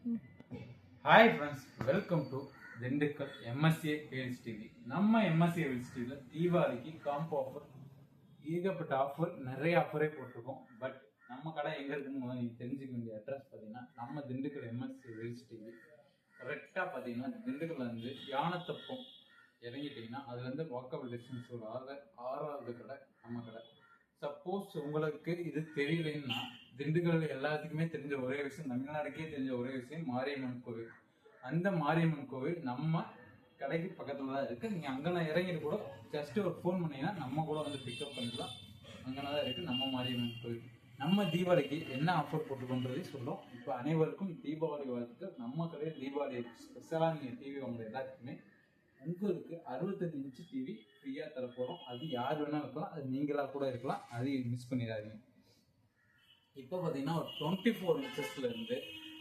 Hi friends welcome to Dindigul MSA hells TV நம்ம MSA hells டிவியில் தீபாவளிக்கு combo offer ஏகப்பட்ட ஆஃபர் நிறைய ஆஃபரே போட்டிருக்கோம். பட் நம்ம கடை எங்கே இருக்குன்னு நீங்கள் தெரிஞ்சுக்க வேண்டிய அட்ரஸ் பார்த்தீங்கன்னா நம்ம திண்டுக்கல் எம்எஸ்ஏ ஹெல்ஸ் டிவி கரெக்டாக பார்த்தீங்கன்னா திண்டுக்கல் வந்து யானத்தப்பம் இறங்கிட்டிங்கன்னா அதுலேருந்து வாக்கபிள் டிஸ்டன்ஸ் ஒரு ஆறு ஆறாவது கடை நம்ம கடை. சப்போஸ் உங்களுக்கு இது தெரியலன்னா திண்டுக்கல் எல்லாத்துக்குமே தெரிஞ்ச ஒரே விஷயம் தமிழ்நாடுக்கே தெரிஞ்ச ஒரே விஷயம் மாரியம்மன் கோவில். அந்த மாரியம்மன் கோவில் நம்ம கடைக்கு பக்கத்துல தான் இருக்கு. நீங்க நான் இறங்கிட்டு கூட ஜஸ்ட் ஒரு ஃபோன் பண்ணீங்கன்னா நம்ம கூட வந்து பிக்கப் பண்ணிக்கலாம். அங்கன தான் இருக்கு நம்ம மாரியம்மன் கோவில். நம்ம தீபாவளிக்கு என்ன ஆஃபர் போட்டுக்கொண்டதை சொல்லும் இப்போ அனைவருக்கும் தீபாவளி வாழ்த்துக்கள். நம்ம கடையில் தீபாவளி ஸ்பெஷலாக நீங்கள் டிவி வாங்குற எல்லாத்துக்குமே. உங்களுக்கு அறுபத்தஞ்சு இன்ச்சு டிவி ஃப்ரீயாக தரப்போகிறோம் அது யார் வேணாலும் இருக்கலாம். அது நீங்களாக கூட இருக்கலாம். அதையும் மிஸ் பண்ணிடாதீங்க. இப்போ பார்த்தீங்கன்னா ஒரு டுவெண்ட்டி ஃபோர் இன்ச்சஸ்ல இருந்து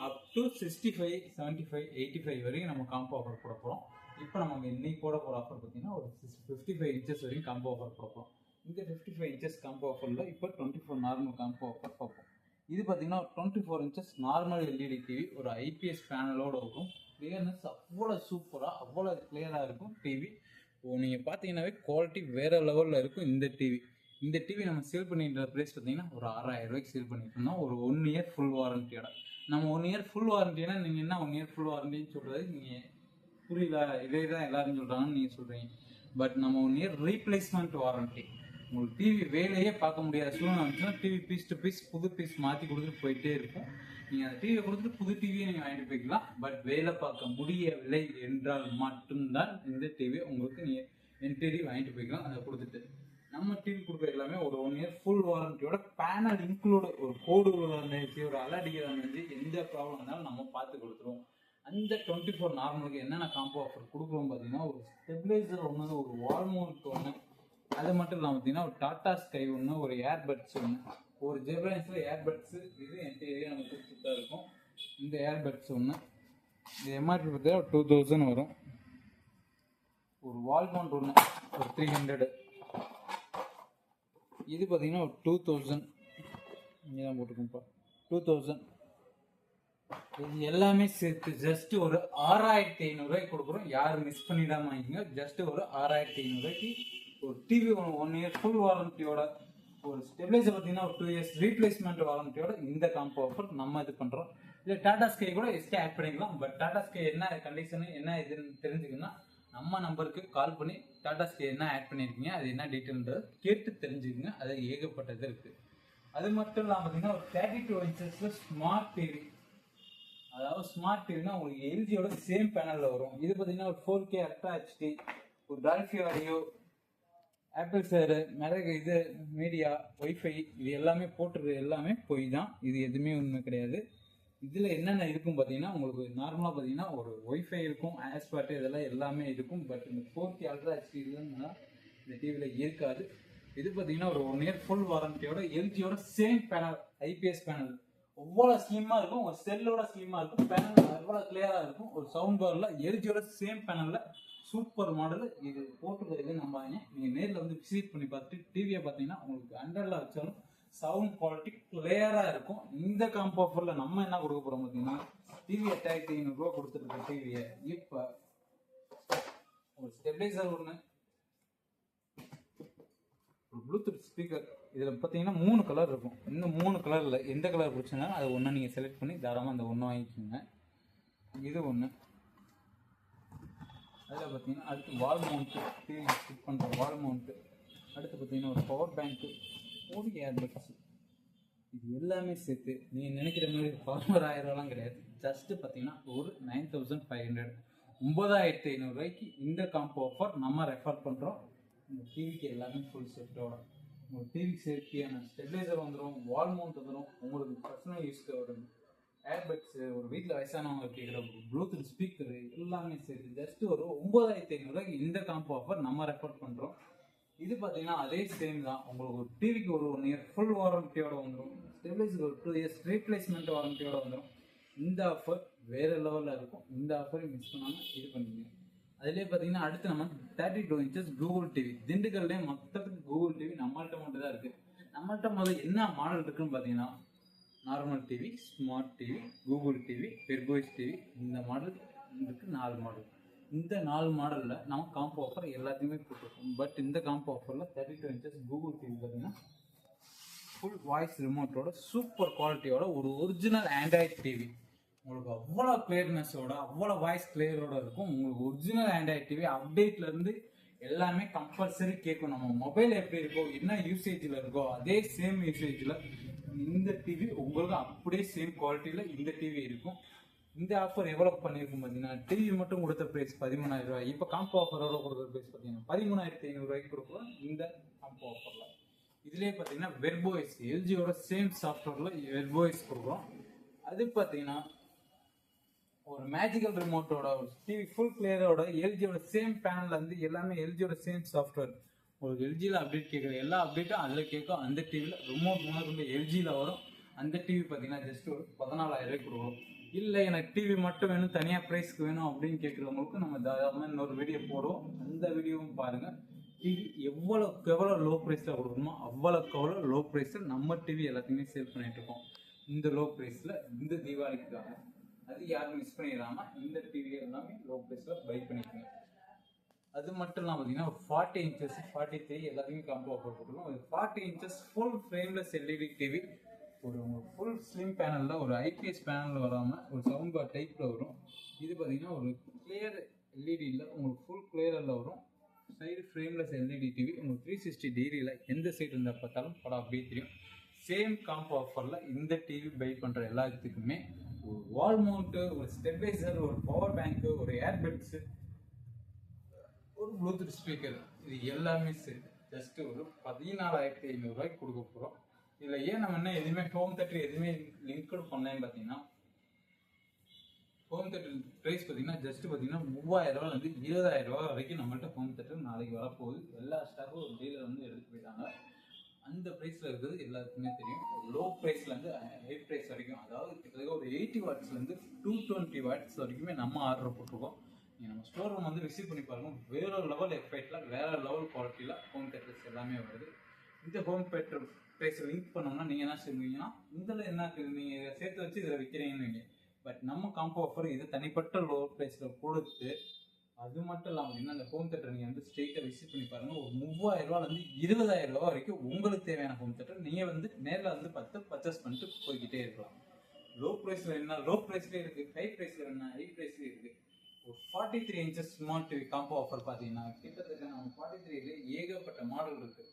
up to sixty five seventy five eighty five வரைக்கும் நம்ம காம்போ ஆஃபர் போட போகிறோம் இப்போ நம்ம இன்னைக்கு போட போகிற ஆஃபர் பார்த்தீங்கன்னா ஒரு ஃபிஃப்டி ஃபைவ் இன்ச்சஸ் வரைக்கும் காம்போ ஆஃபர் போட போகிறோம் இந்த ஃபிஃப்டி ஃபைவ் இன்ச்சஸ் காம்போ ஆஃபரில் இப்போ twenty four normal combo offer பார்ப்போம். இது பார்த்தீங்கன்னா twenty four inches normal LED TV ஒரு ஐபிஎஸ் பேனலோடு இருக்கும். கிளியர்னஸ் அவ்வளோ சூப்பராக அவ்வளோ கிளியராக இருக்கும் டிவி நீங்கள் பார்த்தீங்கன்னாவே குவாலிட்டி வேறு லெவலில் இருக்கும் இந்த டிவி இந்த டிவி நம்ம சேல் பண்ணிட்டு ப்ரைஸ் பார்த்தீங்கன்னா ஒரு ஆறாயிரம் ரூபாய்க்கு சேல் பண்ணிட்டு இருந்தோம். ஒரு ஒன் இயர் ஃபுல் வாரண்டியோட நம்ம ஒன் இயர் ஃபுல் வாரண்டினா நீங்கள் என்ன ஒன் இயர் ஃபுல் வாரண்டின்னு சொல்கிறது நீங்கள் புரியல இதே தான் எல்லாரும் சொல்கிறாங்கன்னு நீங்கள் சொல்கிறீங்க பட் நம்ம ஒன் இயர் ரீப்ளேஸ்மெண்ட் வாரண்டி உங்களுக்கு டிவி வேலையே பார்க்க முடியாத சூழ்நிலை வந்துச்சுன்னா டிவி பீஸ் டு பீஸ் புது பீஸ் மாற்றி கொடுத்துட்டு போயிட்டே இருக்கும் நீங்கள் அந்த டிவியை கொடுத்துட்டு புது டிவியை நீங்கள் வாங்கிட்டு போய்க்கலாம். பட் வேலை பார்க்க முடியவில்லை என்றால் மட்டும்தான் இந்த டிவி உங்களுக்கு நீங்கள் என்டிடி வாங்கிட்டு போய்க்கலாம். அதை கொடுத்துட்டு. நம்ம டிவி கொடுக்குற எல்லாமே ஒரு ஒன் இயர் ஃபுல் வாரண்டியோட பேனல் இன்க்ளூடு ஒரு கோடு இருந்துச்சு ஒரு அலடிகள் இருந்துச்சு எந்த ப்ராப்ளம் இருந்தாலும் நம்ம பார்த்து கொடுத்துருவோம். அந்த டுவெண்ட்டி ஃபோர் நார்மலுக்கு என்னென்ன காம்போ ஆஃபர் கொடுக்குறோம் பார்த்தீங்கன்னா ஒரு ஸ்டெபிளைசர் ஒன்று ஒரு வால்மோட் ஒன்று அது மட்டும் இல்லாமல் பார்த்தீங்கன்னா ஒரு டாட்டா ஸ்கை ஒன்று ஒரு ஏர்பட்ஸ் ஒன்று ஒரு ஜெப்ரைன்ஸில் ஏர்பட்ஸு இது என்டீரியர் நமக்கு கொடுத்துட்டா இருக்கும். இந்த ஏர்பட்ஸ் ஒன்று இது எம்ஆர்பி பார்த்தீங்கன்னா டூ தௌசண்ட் வரும். ஒரு வால்மோண்ட் ஒன்று ஒரு த்ரீ ஹண்ட்ரடு இது பார்த்தீங்கன்னா ஒரு டூ தௌசண்ட் இங்கே தான் போட்டுக்கோப்பா டூ தௌசண்ட் இது எல்லாமே சேர்த்து ஜஸ்ட் ஒரு ஆறாயிரத்தி ஐநூறுரூவாய்க்கு கொடுக்குறோம். யாரும் மிஸ் பண்ணிடாம வாங்கிங்க ஜஸ்ட் ஒரு ஆறாயிரத்தி ஐநூறுரூவாய்க்கு ஒரு டிவி ஒன்று ஒன் இயர் ஃபுல் வாரண்டியோட ஒரு ஸ்டெபிலைசர் பார்த்தீங்கன்னா ஒரு டூ இயர்ஸ் ரீப்ளேஸ்மெண்ட் வாரண்டியோட இந்த காம்போ ஆஃபர் நம்ம இது பண்ணுறோம் இல்லை டாடா ஸ்கை கூட எஸ்டே ஆட் பண்ணிக்கலாம். பட் டாடா ஸ்கை என்ன கண்டிஷனு என்ன இதுன்னு தெரிஞ்சுக்கணும்னா நம்ம நம்பருக்கு கால் பண்ணி டாடா ஸ்கே என்ன ஆட் பண்ணியிருக்கீங்க அது என்ன டீட்டெயில்ன்றது கேட்டு தெரிஞ்சுக்கங்க. அது ஏகப்பட்டது இருக்குது அது மட்டும் இல்லாமல் பார்த்தீங்கன்னா ஒரு தேர்ட்டி டூ இன்ச்சஸில் ஸ்மார்ட் டிவி அதாவது ஸ்மார்ட் டிவினா உங்களுக்கு எல்ஜியோட சேம் பேனலில் வரும். இது பார்த்தீங்கன்னா ஒரு ஃபோர் கே அல்ட்ரா ஹெச்டி ஒரு டால்ஃபி ஆடியோ ஆப்பிள் சேரு மிளகு இது மீடியா ஒய்ஃபை இது எல்லாமே போட்டுருது எல்லாமே பொய் தான். இது எதுவுமே உண்மை கிடையாது. இதில் என்னென்ன இருக்கும் பார்த்தீங்கன்னா உங்களுக்கு நார்மலாக பார்த்தீங்கன்னா ஒரு ஒய்ஃபை இருக்கும் ஆஸ்பாட்டு இதெல்லாம் எல்லாமே இருக்கும். பட் இந்த ஃபோர் கே அல்ட்ரா ஹெச்டி இந்த டிவியில் இருக்காது. இது பார்த்தீங்கன்னா ஒரு ஒன் இயர் ஃபுல் வாரண்டியோட எல்ஜியோட சேம் பேனல் ஐபிஎஸ் பேனல் அவ்வளோ ஸ்லிம்மாக இருக்கும் உங்கள் செல்லோட ஸ்லிம்மாக இருக்கும் பேனல் அவ்வளோ கிளியராக இருக்கும். ஒரு சவுண்ட் பாரில் எல்ஜியோட சேம் பேனலில் சூப்பர் மாடல் இது போட்டுக்கிறது நம்பாதீங்க நீங்கள் நேரில் வந்து விசிட் பண்ணி பார்த்துட்டு டிவியை பார்த்தீங்கன்னா உங்களுக்கு ஹண்ட்ரடில் வச்சாலும் சவுண்ட் குவாலிட்டி கிளியராக இருக்கும். இந்த காம்போ ஆஃபரில் நம்ம என்ன கொடுக்க போகிறோம் பார்த்தீங்கன்னா டிவி எட்டாயிரத்தி ஐநூறுரூவா கொடுத்துருக்கோம் டிவியை இப்போ ஒரு ஸ்டெபிளைசர் ஒன்று ஒரு ப்ளூடூத் ஸ்பீக்கர் இதில் பார்த்தீங்கன்னா மூணு கலர் இருக்கும். இந்த மூணு கலரில் எந்த கலர் பிடிச்சிருந்தாலும் அதை ஒன்று நீங்கள் செலக்ட் பண்ணி தாராளமாக அந்த ஒன்று வாங்கிக்கோங்க. இது ஒன்று அதில் பார்த்தீங்கன்னா அடுத்து வால் மவுண்ட்டு டிவி ஃபிட் பண்ணுற வால் மவுண்ட்டு அடுத்து பார்த்தீங்கன்னா ஒரு பவர் பேங்க்கு ஒரு ஏர்பட்ஸ் இது எல்லாமே சேர்த்து நீங்கள் நினைக்கிற மாதிரி ஃபார்மர் ஆயிரம்லாம் கிடையாது. ஜஸ்ட்டு பார்த்தீங்கன்னா ஒரு நைன் தௌசண்ட் ஃபைவ் ஹண்ட்ரட் ஒம்பதாயிரத்தி ஐநூறுரூவாய்க்கு இந்த காம்போ ஆஃபர் நம்ம ரெஃபர் பண்ணுறோம் இந்த டிவிக்கு எல்லாமே ஃபுல் செட்டோட உங்கள் டிவிக்கு சேஃப்டியான ஸ்டெபிலைசர் வந்துடும் வால் மவுண்ட் வந்துடும் உங்களுக்கு பர்சனல் யூஸ்க்கு ஒரு ஏர்பட்ஸ் ஒரு வீட்டில் வயசானவங்க கேட்குற ஒரு ப்ளூடூத் ஸ்பீக்கரு எல்லாமே சேர்த்து ஜஸ்ட் ஒரு ஒம்பதாயிரத்தி ஐநூறுரூவாய்க்கு இந்த காம்போ ஆஃபர் நம்ம ரெஃபர் பண்ணுறோம் இது பார்த்தீங்கன்னா அதே சேம் தான். உங்களுக்கு ஒரு டிவிக்கு ஒரு ஒன் இயர் ஃபுல் வாரண்டியோட வந்துடும் ஸ்டெபிளைசர் ஒரு டூ இயர்ஸ் ரீப்ளேஸ்மெண்ட் வாரண்டியோட வந்துடும் இந்த ஆஃபர் வேறு லெவலில் இருக்கும். இந்த ஆஃபரையும் மிஸ் பண்ணாமல் இது பண்ணிங்க அதுலேயே பார்த்தீங்கன்னா அடுத்து நம்ம thirty two inches Google TV திண்டுக்கல்லே மொத்தத்துக்கு கூகுள் டிவி நம்மள்ட்ட மட்டும் தான் இருக்குது நம்மள்கிட்ட முதல் என்ன மாடல் இருக்குன்னு பார்த்தீங்கன்னா normal TV smart TV Google TV பெர்கோய்ஸ் TV இந்த மாடல் இருக்கு நாலு மாடல் இந்த நாலு மாடலில் நம்ம காம்போ ஆஃபர் எல்லாத்தையுமே போட்டிருக்கோம். பட் இந்த காம்போ ஆஃபரில் thirty two inches Google TV பார்த்தீங்கன்னா ஃபுல் வாய்ஸ் ரிமோட்டோட சூப்பர் குவாலிட்டியோட ஒரு ஒரிஜினல் ஆண்ட்ராய்ட் டிவி உங்களுக்கு அவ்வளோ கிளியர்னஸோட அவ்வளோ வாய்ஸ் கிளியரோட இருக்கும். உங்களுக்கு ஒரிஜினல் ஆண்ட்ராய்ட் டிவி அப்டேட்லேருந்து எல்லாமே கம்பல்சரி கேட்கும். நம்ம மொபைல் எப்படி இருக்கோ என்ன யூசேஜில் இருக்கோ அதே சேம் யூசேஜில் இந்த டிவி உங்களுக்கு அப்படியே சேம் குவாலிட்டியில் இந்த டிவி இருக்கும். இந்த ஆஃபர் எவ்வளோ பண்ணியிருக்கும் பார்த்தீங்கன்னா டிவி மட்டும் கொடுத்த ப்ரைஸ் பதிமூணாயிரம் ரூபாய். இப்போ காம்போ ஆஃபரோட கொடுக்குற ப்ரைஸ் பார்த்தீங்கன்னா பதிமூணாயிரத்தி ஐநூறுரூவாய்க்கு கொடுக்குறோம் இந்த காம்போ ஆஃபரில் இதுலேயே பார்த்தீங்கன்னா வெர்போய்ஸ் எல்ஜியோட சேம் சாஃப்ட்வேரில் வெர்போய்ஸ் கொடுக்குறோம். அது பார்த்தீங்கன்னா ஒரு மேஜிக்கல் ரிமோட்டோட ஒரு டிவி ஃபுல் பிளேயரோட எல்ஜியோட சேம் பேனல்ல இருந்து எல்லாமே எல்ஜியோட சேம் சாஃப்ட்வேர் ஒரு எல்ஜியில் அப்டேட் கேட்குற எல்லா அப்டேட்டும் அதில் கேட்கும். அந்த டிவியில் ரிமோட் ரொம்ப எல்ஜியில் வரும். அந்த டிவி பார்த்தீங்கன்னா ஜஸ்ட் ஒரு பதினாலாயிரம் ரூபாய் கொடுக்கும் இல்லை எனக்கு டிவி மட்டும் வேணும் தனியாக ப்ரைஸ்க்கு வேணும் அப்படின்னு கேட்குறவங்களுக்கும் நம்ம தாராளமாக இன்னொரு வீடியோ போடுவோம். அந்த வீடியோவும் பாருங்கள் டிவி எவ்வளோக்கு எவ்வளோ லோ ப்ரைஸில் கொடுக்கணுமோ அவ்வளோக்கு அவ்வளோ லோ ப்ரைஸில் நம்ம டிவி எல்லாத்தையுமே சேல் பண்ணிட்டு இருக்கோம். இந்த லோ ப்ரைஸில் இந்த தீபாவளிக்காக. அது யாரும் மிஸ் பண்ணிடாமல் இந்த டிவி எல்லாமே லோ ப்ரைஸில் பை பண்ணிக்கோங்க. அது மட்டும் இல்லாமல் பார்த்தீங்கன்னா ஃபார்ட்டி இன்ச்சஸ் ஃபார்ட்டி த்ரீ எல்லாத்தையுமே காம்போ ஆஃபர் கொடுக்கணும். Forty inches full frameless LED TV ஒரு உங்களுக்கு ஃபுல் ஸ்லிம் பேனலில் ஒரு ஐபிஎஸ் பேனலில் வராமல் ஒரு சவுண்ட் பார் டைப்பில் வரும். இது பார்த்தீங்கன்னா ஒரு கிளியர் எல்இடியில் உங்களுக்கு ஃபுல் கிளியரில் வரும். சைடு ஃப்ரேம்லெஸ் எல்இடி டிவி உங்களுக்கு த்ரீ சிக்ஸ்டி டிகிரியில் எந்த சைடு இருந்தால் பார்த்தாலும் படம் அப்படியே தெரியும். சேம் காம்போ ஆஃபரில் இந்த டிவி பை பண்ணுற எல்லாத்துக்குமே ஒரு வால் மவுண்ட்டு ஒரு ஸ்டெபிலைசர் ஒரு பவர் பேங்க்கு ஒரு ஏர்பட்ஸு ஒரு ப்ளூடூத் ஸ்பீக்கர் இது எல்லாமே சரி ஜஸ்ட் ஒரு பதினாலாயிரத்தி ஐநூறுரூவாய்க்கு கொடுக்க போகிறோம் இதில் ஏன் நம்ம என்ன எதுவுமே ஹோம் தேட்டர் எதுவுமே லிங்க் பண்ணேன்னு பார்த்தீங்கன்னா ஹோம் தேட்டர் ப்ரைஸ் பார்த்தீங்கன்னா ஜஸ்ட் பார்த்தீங்கன்னா மூவாயிரம் ரூபாயிலேருந்து இருபதாயிரம் ரூபா வரைக்கும் நம்மள்ட்ட ஹோம் தேட்டர் நாளைக்கு வரப்போகுது. எல்லா ஸ்டாஃபும் ஒரு டீலர் வந்து எடுத்து போயிட்டாங்க. அந்த ப்ரைஸில் இருக்கிறது எல்லாத்துக்குமே தெரியும். லோ ப்ரைஸ்லேருந்து ஹை ப்ரைஸ் வரைக்கும் அதாவது கிட்டத்தட்ட ஒரு எயிட்டி வாட்ஸ்லேருந்து டூ டுவெண்ட்டி வாட்ஸ் வரைக்குமே நம்ம ஆர்டர் போட்டிருக்கோம். நீங்கள் நம்ம ஸ்டோர் ரூம் வந்து விசிட் பண்ணி பாருங்க. வேற லெவல் எஃபெக்டில் வேற லெவல் குவாலிட்டியில் ஹோம் தேட்டர்ஸ் எல்லாமே வருது. இந்த ஹோம் தேட்டர் ப்ரைஸ் லிங்க் பண்ணோம்னா நீங்கள் என்ன செய்வீங்கன்னா இதில் என்ன நீங்கள் சேர்த்து வச்சு இதில் விற்கிறீங்கன்னு பட் நம்ம காம்போ ஆஃபர் இது தனிப்பட்ட லோ ப்ரைஸில் கொடுத்து அது மட்டும் இல்லாமல் பார்த்தீங்கன்னா அந்த ஹோம் தேட்டர் நீங்கள் வந்து ஸ்ட்ரெயிட்டாக விசிட் பண்ணி பாருங்கள் ஒரு மூவாயிரம் ரூபாலேருந்து இருபதாயிரம் ரூபா வரைக்கும் உங்களுக்கு தேவையான ஹோம் தேட்டர் நீங்கள் வந்து நேரில் வந்து பார்த்து பர்ச்சேஸ் பண்ணிட்டு போய்கிட்டே இருக்கலாம். லோ ப்ரைஸில் என்ன லோ ப்ரைஸ்லேயே இருக்குது ஹை ப்ரைஸில் என்ன ஹை ப்ரைஸ்லேயே இருக்குது ஒரு forty three inches smart TV combo offer பார்த்தீங்கன்னா கிட்டத்தட்ட நம்ம ஃபார்ட்டி த்ரீல ஏகப்பட்ட மாடல் இருக்குது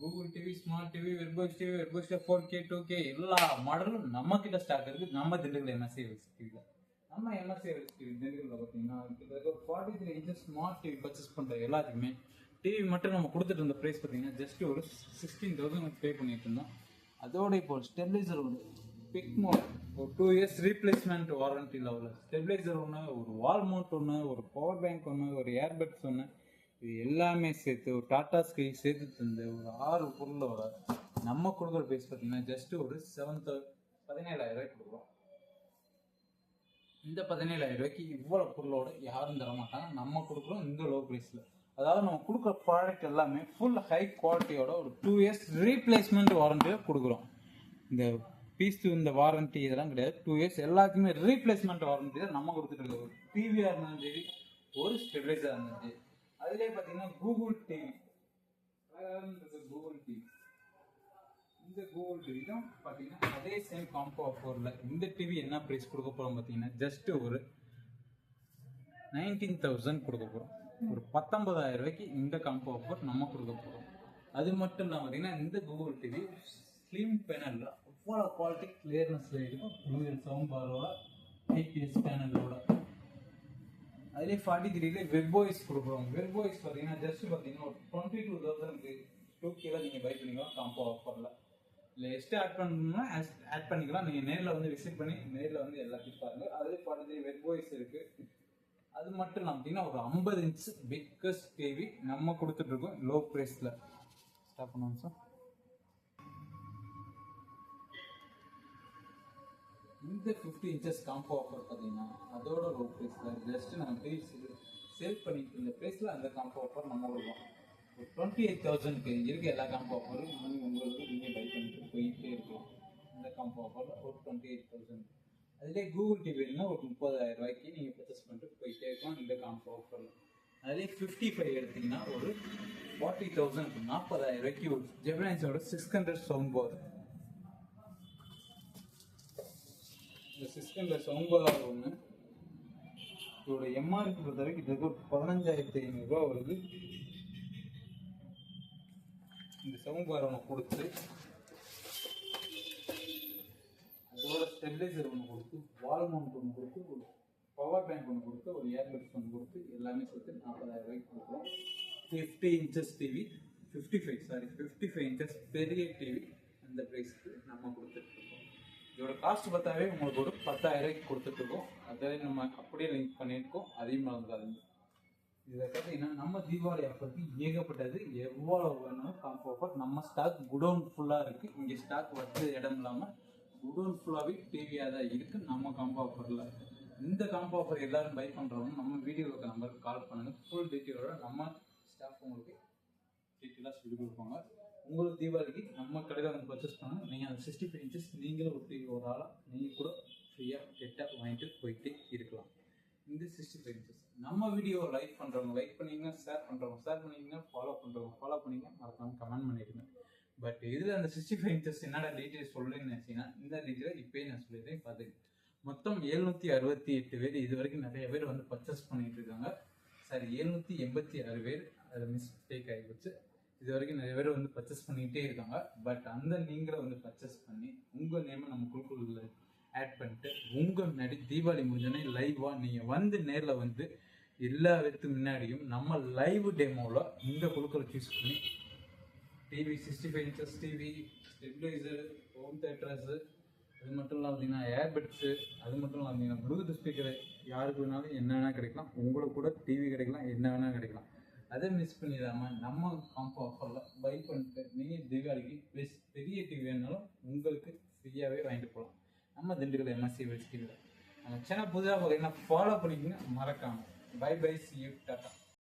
Google TV smart TV webOS TV webOS four K two K எல்லா மாடலும் நம்ம கிட்ட ஸ்டாக் இருக்கு. நம்ம திண்டுக்கல் எம்எஸ்சி டிவியில் நம்ம எம்எஸ்சி டிவி திண்டுக்கல்ல பார்த்தீங்கன்னா கிட்டத்தட்ட ஒரு forty three inches smart TV purchase பண்ணுற எல்லாத்துக்குமே டிவி மட்டும் நம்ம கொடுத்துட்டு இருந்த ப்ரைஸ் பார்த்தீங்கன்னா ஜஸ்ட் ஒரு சிக்ஸ்டீன் தௌசண்ட் பே பண்ணிட்டு இருந்தோம். அதோட இப்போ ஸ்டெபிலைசர் ஒன்று பிக் மோட் ஒரு டூ இயர்ஸ் ரீப்ளேஸ்மெண்ட் வாரண்டியில் உள்ள ஸ்டெபிலைசர் ஒன்று ஒரு வால் மவுண்ட் ஒன்று ஒரு பவர் பேங்க் ஒன்று ஒரு ஏர்பட்ஸ் ஒன்று இது எல்லாமே சேர்த்து ஒரு டாடா ஸ்கை சேர்த்து தந்த ஒரு ஆறு பொருளோட நம்ம கொடுக்குற ப்ரைஸ் பார்த்தீங்கன்னா ஜஸ்ட் ஒரு செவன் தௌ பதினேழாயிரம் ரூபாய்க்கு கொடுக்குறோம். இந்த பதினேழாயிரம் ரூபாய்க்கு இவ்வளோ பொருளோட யாரும் தர மாட்டாங்க. நம்ம கொடுக்குறோம் இந்த லோ. ப்ரைஸில் அதாவது நம்ம கொடுக்குற ப்ராடக்ட் எல்லாமே ஃபுல் ஹை குவாலிட்டியோட ஒரு டூ இயர்ஸ் ரீப்ளேஸ்மெண்ட் வாரண்டியில் கொடுக்குறோம். இந்த பீஸ் இந்த வாரண்ட்டி இதெல்லாம் கிடையாது. டூ இயர்ஸ் எல்லாத்துக்குமே ரீப்ளேஸ்மெண்ட் வாரண்டி தான் நம்ம கொடுத்துட்டு இருக்கோம் ஒரு டிவியாக இருந்தாலும் சரி ஒரு ஸ்டெபிலைசராக இருந்தாலும் சரி. அதுலேயே பார்த்தீங்கன்னா கூகுள் டிவி கூகுள் டிவி இந்த கூகுள் டிவி தான் பார்த்தீங்கன்னா அதே சேம் காம்போ ஆஃபரில் இந்த டிவி என்ன ப்ரைஸ் கொடுக்க போகிறோம் பார்த்தீங்கன்னா ஜஸ்ட் ஒரு நைன்டீன் தௌசண்ட் கொடுக்க போகிறோம் ஒரு பத்தொன்பதாயிரம் ரூபாய்க்கு இந்த காம்போ ஆஃபர் நம்ம கொடுக்க போகிறோம் அது மட்டும் இல்லாமல் பார்த்தீங்கன்னா இந்த கூகுள் டிவி ஸ்லிம் பேனலில் அவ்வளோ குவாலிட்டி கிளியர்னஸ் இருக்கும். சவுண்ட் பாரோட ஐபிஎஸ் பேனலோட அதுலேயே ஃபார்ட்டி த்ரீல வெப் பாய்ஸ் கொடுக்குறோம். வெப் பாய்ஸ் பார்த்தீங்கன்னா ஜஸ்ட் பார்த்தீங்கன்னா ஒரு டுவெண்ட்டி டூ தௌசண்ட்க்கு டூ கேல நீங்கள் பை பண்ணிக்கலாம். காம்போ ஆஃபரில் இல்லை எக்ஸ்ட்ரா ஆட் பண்ணணும்னா ஆட் பண்ணிக்கலாம். நீங்கள் நேரில் வந்து விசிட் பண்ணி நேரில் வந்து எல்லாத்தையும் பாருங்கள் அதுலேயே ஃபார்ட்டி த்ரீ வெப் பாய்ஸ் இருக்குது அது மட்டும் இல்லாமல் பார்த்தீங்கன்னா ஒரு ஐம்பது இன்ச் பிக்கஸ்ட் டிவி நம்ம கொடுத்துட்ருக்கோம் லோ. ப்ரைஸில் ஸ்டாப் பண்ணுவோம் சார் இந்த ஃபிஃப்டி இன்ச்சஸ் காம்போ ஆஃபர் பார்த்தீங்கன்னா அதோட ஒரு ப்ரைஸில் ஜஸ்ட் நம்ம போய் சேல் பண்ணிட்டு இருந்த ப்ரைஸில் அந்த காம்போ ஆஃபர் நம்ம கொடுப்போம் ஒரு டுவெண்ட்டி எயிட் தௌசண்ட்க்கு இருக்க எல்லா காம்போ ஆஃபரும் உங்களுக்கு நீங்கள் பை பண்ணிட்டு போயிட்டே இருக்கலாம் இந்த காம்போ ஆஃபரில் ஒரு டுவெண்ட்டி எயிட் தௌசண்ட் அதிலே கூகுள் டிவினா ஒரு முப்பதாயிரம் ரூபாய்க்கு நீங்கள் பர்ச்சேஸ் பண்ணிட்டு போயிட்டே இருக்கலாம் இந்த காம்போ ஆஃபரில் அதிலே ஃபிஃப்டி ஃபைவ் எடுத்தீங்கன்னா ஒரு ஃபார்ட்டி தௌசண்ட் நாற்பதாயிரம் ரூபாய்க்கு ஒரு ஜெபனைஸோட சிக்ஸ் ஹண்ட்ரட் சவுண்ட் பார் இந்த சிஸ்டமில் ஹண்ட்ரட் சவுண்ட் ஒன்று இதோட எம்ஆர்பி பொறுத்த வரைக்கும் இது பதினஞ்சாயிரத்தி ஐநூறுரூவா வருது. இந்த சவுண்ட் பார் ஒன்று கொடுத்து அதோட ஸ்டெபிலைசர் ஒன்று கொடுத்து வால் மவுண்ட் ஒன்று கொடுத்து ஒரு பவர் பேங்க் ஒன்று கொடுத்து ஒரு ஏர்பட்ஸ் ஒன்று கொடுத்து எல்லாமே சேர்த்து நாற்பதாயிரம் ரூபாய்க்கு கொடுக்குறோம். Fifty inches TV fifty five sorry fifty five inches பெரிய டிவி அந்த ப்ரைஸ்க்கு நம்ம கொடுத்துருக்கோம். இதோட காஸ்ட் பார்த்தாவே உங்களுக்கு ஒரு பத்தாயிரம் ரூபாய்க்கு கொடுத்துட்ருக்கோம் அதை நம்ம அப்படியே லிங்க் பண்ணியிருக்கோம். அதையும் மறந்துடாதீங்க. இதில் பார்த்தீங்கன்னா நம்ம தீபாவளி ஆஃபருக்கு ஏகப்பட்டது. எவ்வளோ வேணாலும் காம்போ ஆஃபர் நம்ம ஸ்டாக் குடோன் ஃபுல்லாக இருக்குது இங்கே ஸ்டாக் வச்ச இடம் இல்லாமல் குடோன் ஃபுல்லாகவே டிவியாக தான் இருக்குது நம்ம காம்போ ஆஃபரில் இந்த காம்போ ஆஃபர் எல்லாரும் பை பண்ணுறவங்க நம்ம வீடியோவுக்கு நம்பருக்கு கால் பண்ணுங்கள் ஃபுல் டீட்டெயிலோட நம்ம ஸ்டாஃப் உங்களுக்கு டீட்டெயிலாக சொல்லி கொடுப்பாங்க. உங்களுக்கு தீபாவளிக்கு நம்ம கடையில் வந்து பர்ச்சேஸ் பண்ணுங்க நீங்கள் அந்த சிக்ஸ்டி ஃபைவ் இன்ச்சஸ் நீங்களும் ஒரு டிவி ஒரு ஆளாக நீங்கள் கூட ஃப்ரீயாக கெட்டாக வாங்கிட்டு போயிட்டு இருக்கலாம். இந்த சிக்ஸ்டி ஃபைவ் இன்ச்சஸ் நம்ம வீடியோ லைக் பண்ணுறவங்க லைக் பண்ணிங்கன்னா ஷேர் பண்ணுறவங்க ஷேர் பண்ணிங்கன்னா ஃபாலோ பண்ணுறவங்க ஃபாலோ பண்ணிங்க மறக்காமல் கமெண்ட் பண்ணிடுங்க. பட் இதில் அந்த சிக்ஸ்டி ஃபைவ் இன்ச்சஸ் என்னடா டீட்டெயில் சொல்லுன்னு நினச்சிங்கன்னா இந்த டீட்டெயிலை இப்போயே நான் சொல்லிடுறேன் பார்த்துங்க மொத்தம் எழுநூற்றி அறுபத்தி எட்டு பேர் இது வரைக்கும் நிறைய பேர் வந்து பர்ச்சேஸ் பண்ணிட்டு இருக்காங்க. சாரி எழுநூற்றி எண்பத்தி ஆறு பேர் அது மிஸ்டேக் ஆகிப்போச்சு இது வரைக்கும் நிறைய பேர் வந்து பர்ச்சேஸ் பண்ணிகிட்டே இருக்காங்க. பட் அந்த நீங்களை வந்து பர்ச்சேஸ் பண்ணி உங்கள் நேமை நம்ம குழுக்குள்ள ஆட் பண்ணிட்டு உங்கள் முன்னாடி தீபாவளி முடிஞ்சோடனே லைவாக நீங்கள் வந்து நேரில் வந்து எல்லா பேருக்கு முன்னாடியும் நம்ம லைவ் டெமோவில் இந்த குழுக்களை சூஸ் பண்ணி TV sixty five inches TV stabilizer home theatres அது மட்டும் இல்லாமல் பார்த்தீங்கன்னா ஏர்பட்ஸு அது மட்டும் இல்லாமல் பார்த்தீங்கன்னா ப்ளூடூத் ஸ்பீக்கர் யாருக்கு வேணாலும் என்ன வேணால் கிடைக்கலாம். உங்களுக்கு கூட டிவி கிடைக்கலாம் என்ன வேணால் கிடைக்கலாம். அதை மிஸ் பண்ணிடாமல் நம்ம காம்போ ஆஃபரில் பை பண்ணிட்டு நீங்கள் தீபாவளிக்கு பெஸ் பெரிய டிவி வேணாலும் உங்களுக்கு ஃப்ரீயாகவே வாங்கிட்டு போகலாம் நம்ம திண்டுக்கல் எம்எஸ்சி வெஸ்டிவில் நம்ம சேனல் புதுசாக பார்த்தீங்கன்னா ஃபாலோ பண்ணிக்கிங்க. மறக்காமல் bye bye see you tata